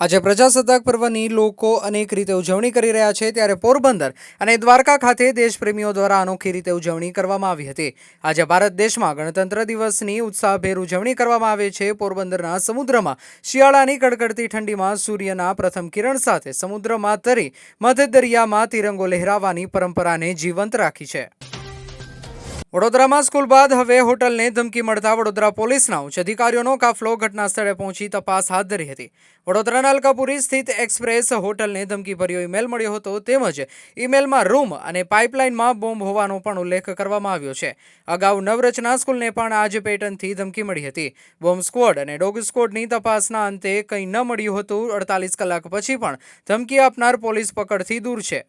આજે પ્રજાસત્તાક પર્વની લોકો અનેક રીતે ઉજવણી કરી રહ્યા છે ત્યારે પોરબંદર અને દ્વારકા ખાતે દેશપ્રેમીઓ દ્વારા અનોખી રીતે ઉજવણી કરવામાં આવી હતી. આજે ભારત દેશમાં ગણતંત્ર દિવસની ઉત્સાહભેર ઉજવણી કરવામાં આવે છે. પોરબંદરના સમુદ્રમાં શિયાળાની કડકડતી ઠંડીમાં સૂર્યના પ્રથમ કિરણ સાથે સમુદ્રમાં તરી દરિયામાં તિરંગો લહેરાવાની પરંપરાને જીવંત રાખી છે. વડોદરામાં સ્કૂલ બાદ હવે હોટલને ધમકી મળતા વડોદરા પોલીસના ઉચ્ચ અધિકારીઓનો કાફલો ઘટના સ્થળે પહોંચી તપાસ હાથ ધરી હતી. વડોદરાના અલકાપુરી સ્થિત એક્સપ્રેસ હોટલને ધમકીભર્યો ઈમેલ મળ્યો હતો તેમજ ઈમેલમાં રૂમ અને પાઇપલાઇનમાં બોમ્બ હોવાનો પણ ઉલ્લેખ કરવામાં આવ્યો છે. અગાઉ નવરચના સ્કૂલને પણ આ જ પેટર્નથી ધમકી મળી હતી. બોમ્બ સ્કવોડ અને ડોગ સ્કવોડની તપાસના અંતે કંઈ ન મળ્યું હતું અડતાલીસ કલાક પછી પણ ધમકી આપનાર પોલીસ પકડથી દૂર છે.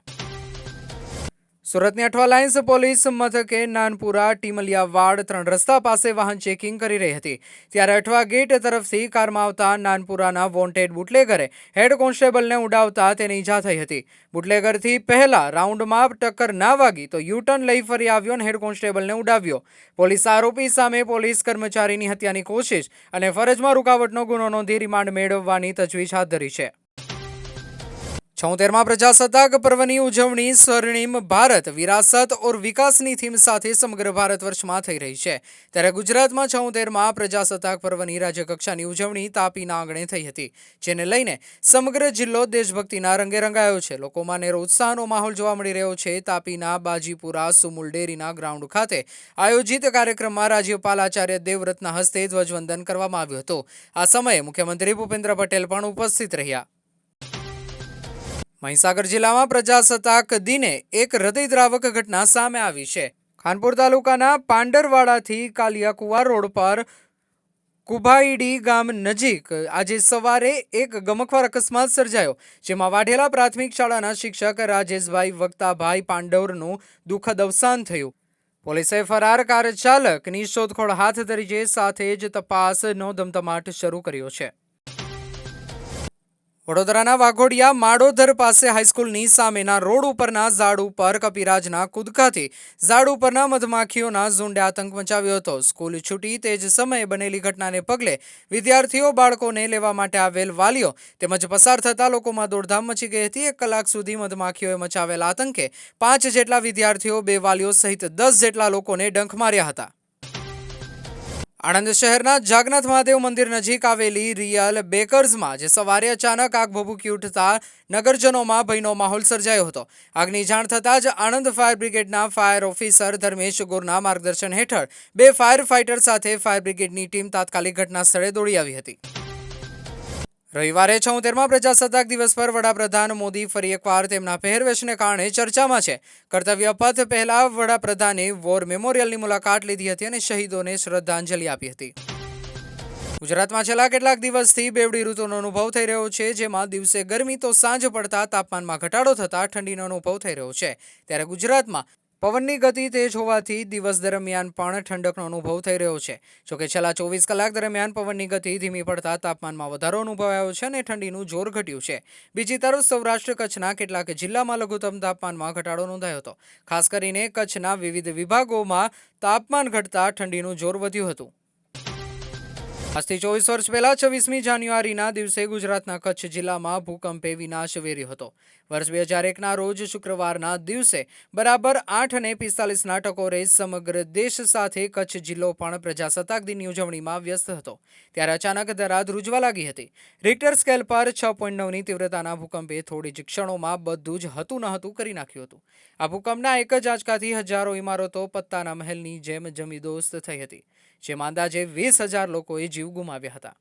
સુરતની અઠવા લાઇન્સ પોલીસ મથકે નાનપુરા, ટીમલિયા વાડ ત્રણ રસ્તા પાસે વાહન ચેકિંગ કરી રહી હતી. ત્યારે અઠવા ગેટ તરફથી કારમાં આવતા નાનપુરાના વોન્ટેડ બુટલેગરે હેડ કોન્સ્ટેબલને ઉડાવતા તેને ઈજા થઈ હતી. બુટલેગરથી પહેલા રાઉન્ડમાં ટક્કર ના વાગી તો યુટર્ન લઈ ફરી આવ્યો અને હેડ કોન્સ્ટેબલને ઉડાવ્યો. પોલીસ આરોપી સામે પોલીસ કર્મચારીની હત્યાની કોશિશ અને ફરજમાં રૂકાવટનો ગુનો નોંધી રિમાન્ડ મેળવવાની તજવીજ હાથ ધરી છે. છોતેરમાં પ્રજાસત્તાક પર્વની ઉજવણી સ્વર્ણિમ ભારત, વિરાસત ઓર વિકાસની થીમ સાથે સમગ્ર ભારત વર્ષમાં થઈ રહી છે. ત્યારે ગુજરાતમાં છોતેરમાં પ્રજાસત્તાક પર્વની રાજ્યકક્ષાની ઉજવણી તાપીના આંગણે થઈ હતી, જેને લઈને સમગ્ર જિલ્લો દેશભક્તિના રંગે રંગાયો છે. લોકોમાં નેરો ઉત્સાહનો માહોલ જોવા મળી રહ્યો છે. તાપીના, બાજીપુરા, સુમુલ ડેરીના ગ્રાઉન્ડ ખાતે આયોજિત કાર્યક્રમમાં રાજ્યપાલ આચાર્ય દેવવ્રતના હસ્તે ધ્વજવંદન કરવામાં આવ્યું હતું. આ સમયે મુખ્યમંત્રી ભૂપેન્દ્ર પટેલ પણ ઉપસ્થિત રહ્યા. મહીસાગર જિલ્લામાં પ્રજાસત્તાક દિને એક હૃદયદ્રાવક ઘટના સામે આવી છે. ખાનપુર તાલુકાના પાંડરવાડાથી કાલિયાકુવા રોડ પર કુભાઈડી ગામ નજીક આજે સવારે એક ગમખવાર અકસ્માત સર્જાયો, જેમાં વાઢેલા પ્રાથમિક શાળાના શિક્ષક રાજેશભાઈ વક્તાભાઈ પાંડવરનું દુઃખદ અવસાન થયું. પોલીસે ફરાર કાર ચાલકની શોધખોળ હાથ ધરી છે, સાથે જ તપાસનો ધમધમાટ શરૂ કર્યો છે. વડોદરાના વાઘોડિયા માડોદર પાસે હાઈસ્કૂલની સામેના રોડ ઉપરના ઝાડ ઉપર કપિરાજના કૂદકાથી ઝાડ ઉપરના મધમાખીઓના ઝુંડે આતંક મચાવ્યો હતો. સ્કૂલ છૂટી તે જ સમયે બનેલી ઘટનાને પગલે વિદ્યાર્થીઓ બાળકોને લેવા માટે આવેલ વાલીઓ તેમજ પસાર થતા લોકોમાં દોડધામ મચી ગઈ હતી. એક કલાક સુધી મધમાખીઓએ મચાવેલા આતંકે પાંચ જેટલા વિદ્યાર્થીઓ, બે વાલીઓ સહિત દસ જેટલા લોકોને ડંખ માર્યા હતા. આણંદ શહેરના જાગનાથ મહાદેવ મંદિર નજીક આવેલી રિયલ બેકર્સમાં જે સવારે અચાનક આગ ભભૂકી ઉઠતા નગરજનોમાં ભયનો માહોલ સર્જાયો હતો. આગની જાણ થતાં જ આણંદ ફાયર બ્રિગેડના ફાયર ઓફિસર ધર્મેશ ગોરના માર્ગદર્શન હેઠળ બે ફાયર ફાઇટર સાથે ફાયર બ્રિગેડની ટીમ તાત્કાલિક ઘટના સ્થળે દોડી આવી હતી. રવિવારે છોતેરમાં પ્રજાસત્તાક દિવસ પર વડાપ્રધાન મોદી ફરી એકવાર તેમના પહેરવેશને કારણે ચર્ચામાં છે. કર્તવ્ય પથ પહેલા વડાપ્રધાને વોર મેમોરિયલની મુલાકાત લીધી હતી અને શહીદોને શ્રદ્ધાંજલિ આપી હતી. ગુજરાતમાં છેલ્લા કેટલાક દિવસથી બેવડી ઋતુનો અનુભવ થઈ રહ્યો છે, જેમાં દિવસે ગરમી તો સાંજ પડતા તાપમાનમાં ઘટાડો થતાં ઠંડીનો અનુભવ થઈ રહ્યો છે. ત્યારે ગુજરાતમાં પવનની ગતિ તેજ હોવાથી દિવસ દરમિયાન પણ ઠંડકનો અનુભવ થઈ રહ્યો છે. જોકે છેલ્લા ચોવીસ કલાક દરમિયાન પવનની ગતિ ધીમી પડતા તાપમાનમાં વધારો અનુભવાયો છે અને ઠંડીનું જોર ઘટ્યું છે. બીજી તરફ સૌરાષ્ટ્ર કચ્છના કેટલાક જિલ્લામાં લઘુત્તમ તાપમાનમાં ઘટાડો નોંધાયો હતો. ખાસ કરીને કચ્છના વિવિધ વિભાગોમાં તાપમાન ઘટતા ઠંડીનું જોર વધ્યું હતું. આજથી ચોવીસ વર્ષ પહેલા છવ્વીસમી જાન્યુઆરીના દિવસે ગુજરાતના કચ્છ જિલ્લામાં ભૂકંપે વિનાશ વેર્યો હતો. વર્ષ બે હજાર એકના રોજ શુક્રવારના દિવસે બરાબર આઠ અને પિસ્તાલીસના ટકોરે સમગ્ર દેશ સાથે કચ્છ જિલ્લો પણ પ્રજાસત્તાક દિનની ઉજવણીમાં વ્યસ્ત હતો. ત્યારે અચાનક દરા ધ્રુજવા લાગી હતી. રિક્ટર સ્કેલ પર છ પોઈન્ટ નવની તીવ્રતાના ભૂકંપે થોડી જ ક્ષણોમાં બધું જ હતું ન હતું કરી નાખ્યું હતું. આ ભૂકંપના એક જ આંચકાથી હજારો ઇમારતો પત્તાના મહેલની જેમ જમીદોસ્ત થઈ હતી. જેમાં અંદાજે વીસ હજાર લોકોએ જીવ ગુમાવ્યા હતા.